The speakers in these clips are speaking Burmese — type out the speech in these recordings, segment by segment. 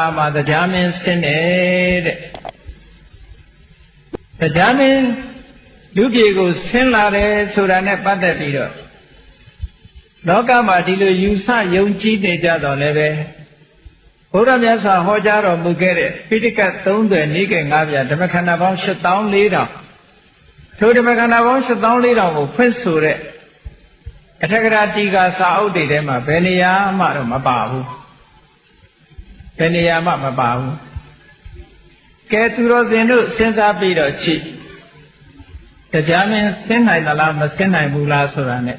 အာမှာတရားမင်းဆင်းတယ်တဲ့တရားမင်းလူပြေကိုဆင်းလာတယ်ဆိုတာနဲ့ပတ်သက်ပြီးတော့လောကမှာဒီလိုယူဆယုံကြည်နေကြတော့လည်းပဲဘုရားမြတ်စွာဟောကြားတော်မူခဲ့တဲ့ပိဋကတ်30နိကေ9ပြဓမ္မခန္ဓာပေါင်း7400ထိုဓမ္မခန္ဓာပေါင်း7400ကိုဖွင့်ဆိုတဲ့အထက်ကရာတီကာစာအုပ်တွေထဲမှာဘယ်နေရာမှတော့မပါဘူး ဘယ်နေရာမှမပါဘူးကဲသူတော်စင်တို့စဉ်းစားပြီးတော့ကြည့်တရားမင်းဆင်းနိုင်သလားမဆင်းနိုင်ဘူးလားဆိုတာ ਨੇ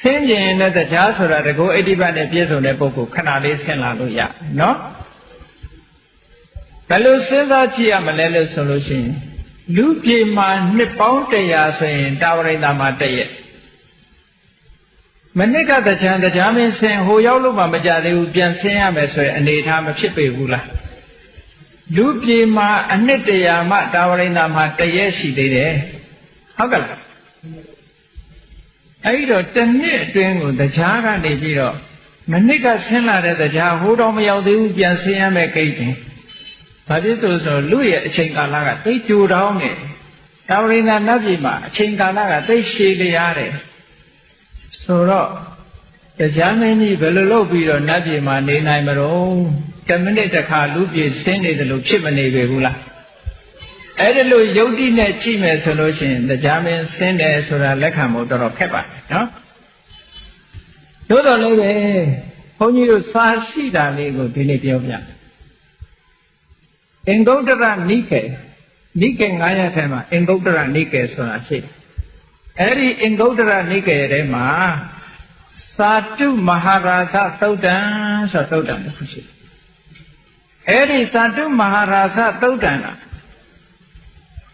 ဆင်းကျင်တဲ့တရားဆိုတာတကူအဋ္ဌိပတ်နဲ့ပြည့်စုံတဲ့ပုဂ္ဂိုလ်ခဏလေးဆင်းလာလို့ရနော်ဘယ်လိုစဉ်းစားကြည့်ရမလဲလို့ဆိုလို့ရှိရင်လူပြေမှာနှစ်ပေါင်း100ဆိုရင်တာဝရိန္ဒာမှာတည့် မနစ်ကတချံတရားမင်းဆင်ဟိုရောက်လို့မှမကြသေးဘူးပြန်ဆင်းရမယ်ဆိုရင်အနေထားမဖြစ်ပေဘူးလားလူပြေမှာအနှစ်တရာမှတာဝရိန္ဒာမှာတရက်ရှိသေးတယ်ဟုတ်ကလားအဲဒီတော့တစ်နှစ်အတွင်းကိုတရားကနေပြီးတော့မနစ်ကဆင်းလာတဲ့တရားဟိုတော့မရောက်သေးဘူးပြန်ဆင်းရမယ်ကိတ်တယ်ဘာဖြစ်လို့ဆိုလူရဲ့အချိန်ကာလကသိကြိုတောင်းနေတာဝရိန္ဒာနတ်ပြည်မှာအချိန်ကာလကသိရှည်လျားတယ် ဆိုတော့တရားမင်းကြီးဘယ်လိုလုပ်ပြီးတော့နတ်ပြည်မှာနေနိုင်မလို့10မိနစ်တစ်ခါလူပြည်ဆင်းနေတယ်လို့ဖြစ်မနေပေဘူးလားအဲ့ဒီလိုယုတ်တိနဲ့ကြည့်မယ်ဆိုလို့ရှိရင်တရားမင်းဆင်းတယ်ဆိုတာလက်ခံဖို့တော်တော်ခက်ပါတယ်နော်သို့တော်လည်းပဲဘုန်းကြီးတို့စာရှိတာလေးကိုဒီနေ့ပြောပြအင်္ဂုတ္တရနိကေနိကေ900ထဲမှာအင်္ဂုတ္တရနိကေဆိုတာရှိတယ် အဲ့ဒီအင်္ဂုတ္တရနိကေထဲမှာသာတုမဟာရာသသုတ်တံဆိုသုတ်တံတစ်ခုရှိတယ်အဲ့ဒီသာတုမဟာရာသသုတ်တံက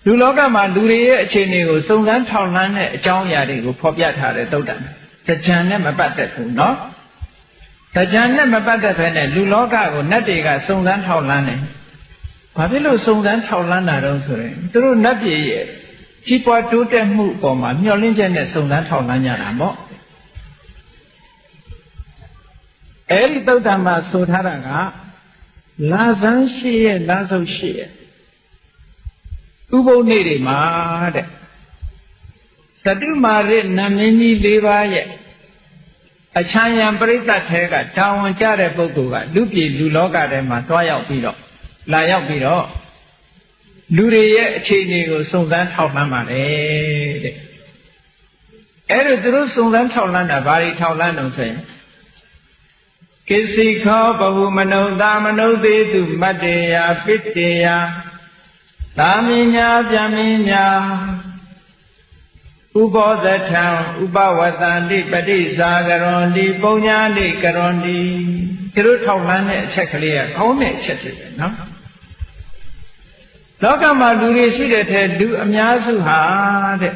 လူလောကမှာလူတွေရဲ့အခြေအနေကိုစုံစမ်းထောက်လှမ်းတဲ့အကြောင်းအရာတွေကိုဖော်ပြထားတဲ့သုတ်တံတကြံနဲ့မပတ်သက်ဘူးနော်တကြံနဲ့မပတ်သက်ဘဲနဲ့လူလောကကိုနတ်တွေကစုံစမ်းထောက်လှမ်းတယ်ဘာဖြစ်လို့စုံစမ်းထောက်လှမ်းတာတော့ဆိုရင်သူတို့နတ်ပြည်ရဲ့ ကြီးပွားတိုးတက်မှုအပေါ်မှာမျှော်လင့်ချက်နဲ့စုံစမ်းထောက်လှမ်းကြတာပေါ့အဲဒီသုတ်တံမှာဆိုထားတာကလာဇန်းရှိရဲ့လာဆုပ်ရှိရဲ့ဥပုပ်နေ့တွေမှာတဲ့သတုမာရနမင်းကြီး၄ပါးရဲ့အချမ်းရံပရိသတ်ထဲကတာဝန်ကျတဲ့ပုဂ္ဂိုလ်ကလူပြည်လူလောကထဲမှာတွားရောက်ပြီးတော့လာရောက်ပြီးတော့ လူတွေရဲ့အခြေအနေကိုစုံစမ်းထောက်လှမ်းပါလေတဲ့အဲ့ဒါသူတို့စုံစမ်းထောက်လှမ်းတာဘာတွေထောက်လှမ်းတော့ဆိုရင်ကိစီခောဘဟုမနုဿာမနုသေးသူမတ္တေယပိတ္တေယသာမင်းညာဗျမင်းညာဥပောသထံဥပဝတ္တန္တိပฏิစာကရွန်ဒီပုံညာတိကရွန်ဒီသူတို့ထောက်လှမ်းတဲ့အချက်ကလေးကခေါင်းတဲ့အချက်ဖြစ်တယ်နော် လောကမှာလူတွေရှိတဲ့ထဲလူအများစုဟာတဲ့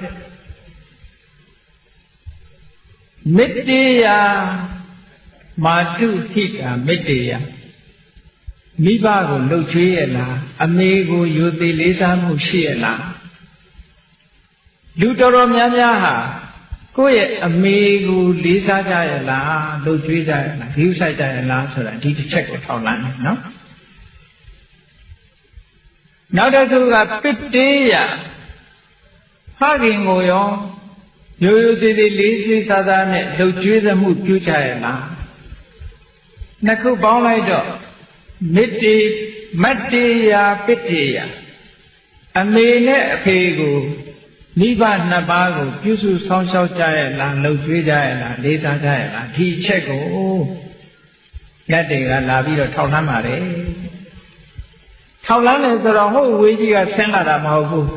မေတ္တေယမာတုထိကမေတ္တေယမိဘကိုလှုပ်ချွေးရလားအမေကိုယူသေးလေးစားမှုရှိရလားလူတော်တော်များများဟာကိုယ့်ရဲ့အမေကိုလေးစားကြရလားလှုပ်ချွေးကြရလားဂိူးဆိုင်ကြရလားဆိုတာဒီတစ်ချက်ကိုထောက်လန်းတယ်နော် နောက်တစ်ခုကပစ်တေးရဖခင်ကိုရောရိုးရိုးသေးသေးလေးလေးစားစားနဲ့လှုပ်ကြွေးသမှုပြုကြရလားနှစ်ခုပေါင်းလိုက်တော့မေတ္တိမတ္တေယပစ်တေယအမေနဲ့အဖေကိုမိဘနှစ်ပါးကိုပြုစုဆောင်ရှောက်ကြရလားလှုပ်ကြွေးကြရလားလေးစားကြရလားဒီချက်ကိုလက်တွေကလာပြီးတော့ထောက်လှမ်းပါတယ် ထောက်လန်းတယ်ဆိုတော့ဟုတ်ဝေးကြီးကဆင်းလာတာမဟုတ်ဘူး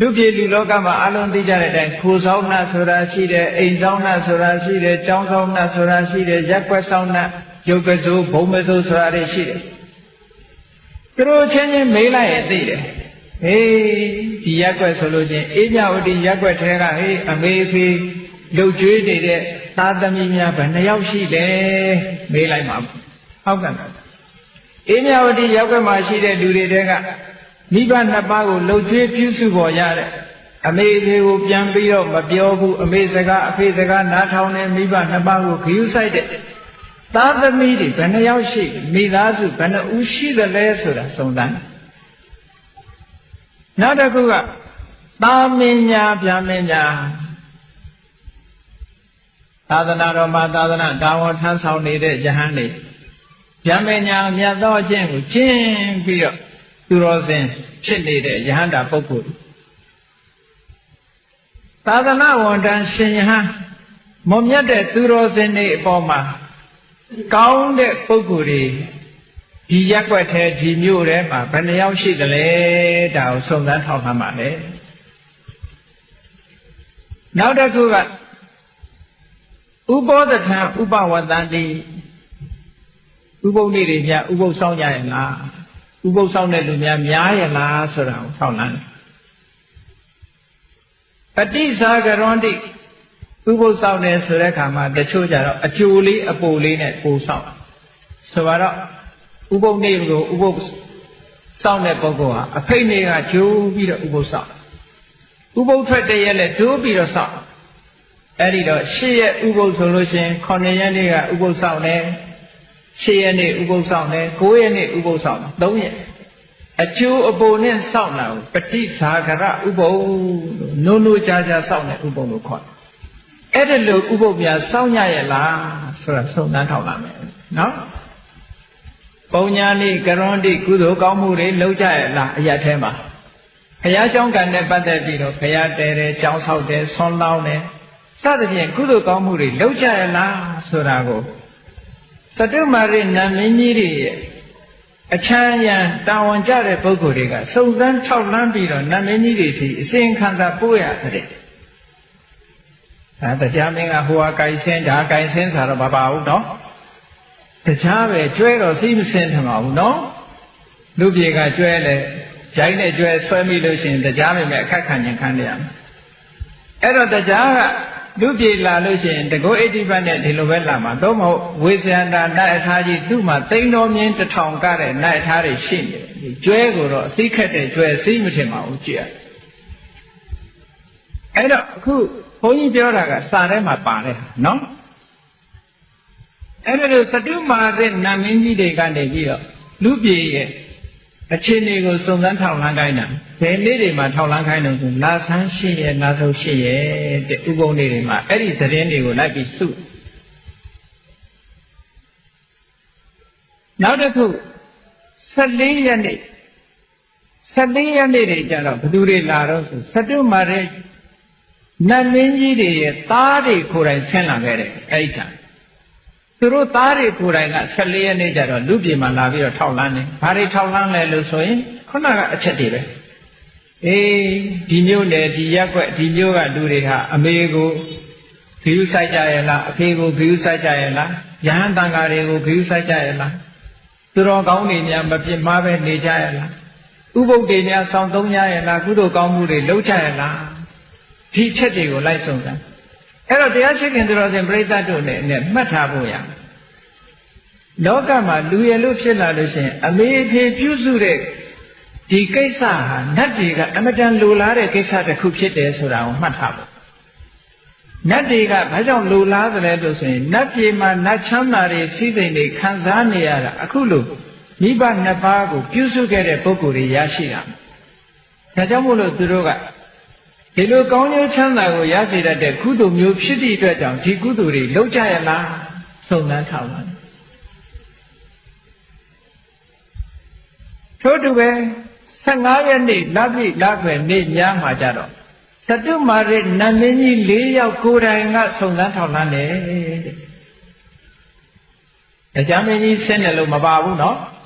လူပြည်လူလောကမှာအလုံးသိကြတဲ့အတိုင်းခိုဆောင်နှဆိုတာရှိတယ်အိမ်ဆောင်နှဆိုတာရှိတယ်ကျောင်းဆောင်နှဆိုတာရှိတယ်ရက်ွက်ဆောင်နှရုပ်ကစိုးဘုံမစိုးဆိုတာတွေရှိတယ်သူတို့ချင်းချင်းမေးလိုက်ရင်သိတယ်ဟေးဒီရက်ွက်ဆိုလို့ချင်းအေးမြဝတီရက်ွက်ထဲကဟေးအမေဖေးလှုပ်ကြွေးနေတဲ့သားသမီးများဘယ်နှယောက်ရှိလဲမေးလိုက်မှာဟုတ်ကဲ့ အေးမြဝတီရောက်ကမှရှိတဲ့လူတွေတဲကမိဘနှစ်ပါးကိုလှုပ်ကြွေးပြုစုပေါ်ရတဲ့အမေလေးကိုပြန်ပြီးတော့မပြောဘူးအမေစကားအဖေစကားနားထောင်နေမိဘနှစ်ပါးကိုခရူးဆိုင်တဲ့သားသမီးတွေဘယ်နှယောက်ရှိမိသားစုဘယ်နှဦးရှိသလဲဆိုတာစုံစမ်းနောက်တစ်ခုကသာမင်ညာဗျာမင်ညာသာသနာတော်မှာသာသနာတာဝန်ထမ်းဆောင်နေတဲ့ယဟန်တွေ ဗျာမင်ညာမြတ်သောအကျင့်ကိုကျင့်ပြီးတော့သူတော်စင်ဖြစ်နေတဲ့ယဟန္တာပုဂ္ဂိုလ်သာသနာဝန်ထမ်းရှင်ယဟန်မွန်မြတ်တဲ့သူတော်စင်တွေအပေါ်မှာကောင်းတဲ့ပုဂ္ဂိုလ်တွေဒီရက်ွက်ထဲဒီမြို့ထဲမှာဘယ်နှယောက်ရှိသလဲဒါကိုစုံစမ်းထောက်မှတ်ပါလေနောက်တစ်ခုကဥပောတထံဥပဝတ္တတိ ဥပုပ်နေ့တွေများဥပုပ်ဆောင်ကြရဲ့လားဥပုပ်ဆောင်တဲ့လူများများရဲ့လားဆိုတာကိုထောက်လန်းပฏิစာကရွန်တိဥပုပ်ဆောင်တယ်ဆိုတဲ့အခါမှာတချို့ကြတော့အကျိုးလေးအပိုလေးနဲ့ပို့ဆောင်ဆိုတော့ဥပုပ်နေ့ကိုဥပုပ်ဆောင်တဲ့ပုဂ္ဂိုလ်ဟာအဖိတ်နေ့ကကျိုးပြီးတော့ဥပုပ်ဆောင်ဥပုပ်ထွက်တဲ့ရက်နဲ့ကျိုးပြီးတော့ဆောင်အဲ့ဒီတော့ရှေ့ရက်ဥပုပ်ဆိုလို့ရှိရင်9ရက်နေ့ကဥပုပ်ဆောင်တယ် ရှေ့ရက်နေ့ဥပုပ်ဆောင်တယ်9ရက်နေ့ဥပုပ်ဆောင်တယ်3ရက်အကျိုးအပိုနဲ့စောင့်တာကိုပฏิစာကရဥပုပ်လို့နိုးနိုးကြားကြားစောင့်တဲ့ဥပုပ်လို့ခေါ်တယ်အဲ့ဒါလို့ဥပုပ်များစောင့်ရရဲ့လားဆိုတာစုံစမ်းထောက်လာမယ်နော်ပုံညာနိကရွန်တိကုသိုလ်ကောင်းမှုတွေလုပ်ကြရဲ့လားအရာထဲမှာဘုရားကျောင်းကံနဲ့ပတ်သက်ပြီးတော့ဘုရားတဲတယ်ကျောင်းဆောက်တယ်ဆွမ်းလောင်းတယ်စသဖြင့်ကုသိုလ်ကောင်းမှုတွေလုပ်ကြရဲ့လားဆိုတာကို သတ္တမရိနတ်မင်းကြီးတွေရဲ့အချမ်းရံတာဝန်ကြတဲ့ပုဂ္ဂိုလ်တွေကစုံစမ်းထောက်လန်းပြီးတော့နတ်မင်းကြီးတွေစီအစဉ်ခံတာပို့ရတဲ့အဲတရားမင်းကဟိုဟာကြိုင်ဆင်းဒါကြိုင်ဆင်းဆိုတော့မပါဘူးနော်တရားပဲကျွဲတော့သိမစင်းထမှာဘူးနော်လူပြေကကျွဲလဲဂျိုင်းနဲ့ကျွဲဆွဲမိလို့ရှိရင်တရားပဲမဲ့အခက်ခံရင်ခံရမယ်အဲ့တော့တရားက လူပြေလာလို့ရှိရင်တကောအဋ္ဌိပတ်နဲ့ဒီလိုပဲလာမှာသို့မဟုတ်ဝေဇယန္တာနတ်အထာကြီးသူ့မှာသိန်းတော်မြင်းတစ်ထောင်ကတဲ့နတ်အထာတွေရှိနေတယ်ဒီကျွဲကိုတော့အသိခက်တဲ့ကျွဲသိမထင်ပါဘူးကြည့်ရအဲ့တော့အခုဘုန်းကြီးပြောတာကစာထဲမှာပါတယ်နော်အဲ့ဒါလို့သတုမာတဲ့နာမင်းကြီးတွေကနေပြီးတော့လူပြေရဲ့ အခြေအနေကိုစုံစမ်းထောက်လှမ်းခိုင်းတာဘယ်နေ့တွေမှာထောက်လှမ်းခိုင်းလို့ဆိုလာဆန်းရှိရဲ့လာဆုံးရှိရဲ့တဲ့ဥပုံနေ့တွေမှာအဲ့ဒီသတင်းတွေကိုလိုက်ပြီးစုနောက်တစ်ခု14ရက်နေ့14ရက်နေ့တွေကျတော့ဘယ်သူတွေလာတော့ဆိုသတုမာတဲ့နတ်မင်းကြီးတွေရဲ့သားတွေကိုယ်တိုင်ဆင်းလာခဲ့တယ်အဲ့ဒီက သူတို့သားတွေကိုယ်တိုင်က14ရက်နေ့ကျတော့လူပြည်မှာလာပြီးတော့ထောက်လန်းတယ်။ဘာတွေထောက်လန်းလဲလို့ဆိုရင်ခုနကအချက်တွေပဲ။အေးဒီမျိုးနဲ့ဒီရက်ွက်ဒီမျိုးကလူတွေဟာအမေကိုဂိယူဆိုင်ကြရဲ့လားအဖေကိုဂိယူဆိုင်ကြရဲ့လားယဟန်တန်ဃာတွေကိုဂိယူဆိုင်ကြရဲ့လားသူတော်ကောင်းတွေများမပြစ်မှားပဲနေကြရဲ့လားဥပုပ်တွေများဆောင်သုံးကြရဲ့လားကုသိုလ်ကောင်းမှုတွေလုပ်ကြရဲ့လားဒီအချက်တွေကိုလိုက်ဆုံးတာ အဲ့တော့တရားရှိခင်သူတော်စင်ပြိဿတ်တို့နဲ့မှတ်ထားဖို့ရလောကမှာလူရလို့ဖြစ်လာလို့ရှိရင်အမေအဖေပြုစုတဲ့ဒီကိစ္စဟာနတ်တွေကအမတန်လိုလားတဲ့ကိစ္စတစ်ခုဖြစ်တယ်ဆိုတာကိုမှတ်ထားဖို့နတ်တွေကဘာကြောင့်လိုလားသလဲလို့ဆိုရင်နတ်ပြည်မှာနတ်ချမ်းသာတွေစီးစိမ်တွေခံစားနေရတာအခုလို့မိဘနှစ်ပါးကိုပြုစုခဲ့တဲ့ပုဂ္ဂိုလ်တွေရရှိတာဒါကြောင့်မို့လို့သူတို့က ဒီလိုကောင်းကျိုးချမ်းသာကိုရစေတတ်တဲ့ကုသိုလ်မျိုးဖြစ်သည့်အတွက်ကြောင့်ဒီကုသိုလ်တွေလောက်ကြရလားစုံစမ်းထားပါထို့တူပဲ15ရက်နေ့လပြည့်လခွေနေ့ညမှာကြတော့သတုမာရနတ်မင်းကြီး၄ယောက်ကိုယ်တိုင်ကစုံစမ်းထောက်လှမ်းတယ်တဲ့။တရားမင်းကြီးဆင်းတယ်လို့မပါဘူးနော်။